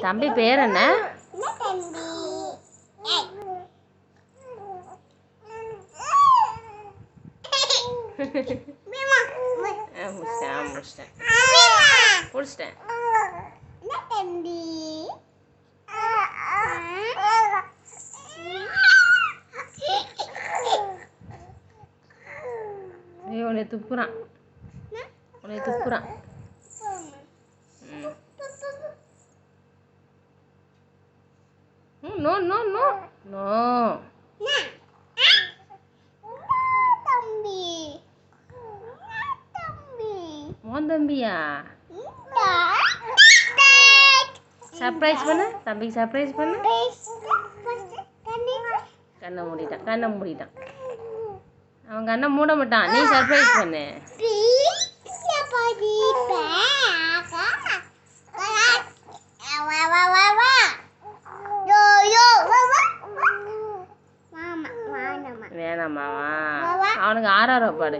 தம்பி பேர் என்ன? முடிச்சிட்டேன். முடிச்சிட்டேன் முடிச்சிட்டேன் ஐயோ உன்னை துப்புறான். உன்னை துப்புறான். No no no. நோ. உன் தம்பியா? சர்ப்ரைஸ் பண்ணு. தம்பிக்கு சர்ப்ரைஸ் பண்ணு. கண்ணை மூடிட்டான் கண்ணை மூடிட்டான். அவன் கண்ணை மூட மாட்டான். நீ சர்ப்ரைஸ் பண்ணு. வேணாமாவா? அவனுக்கு ஆறாரோ பாடு.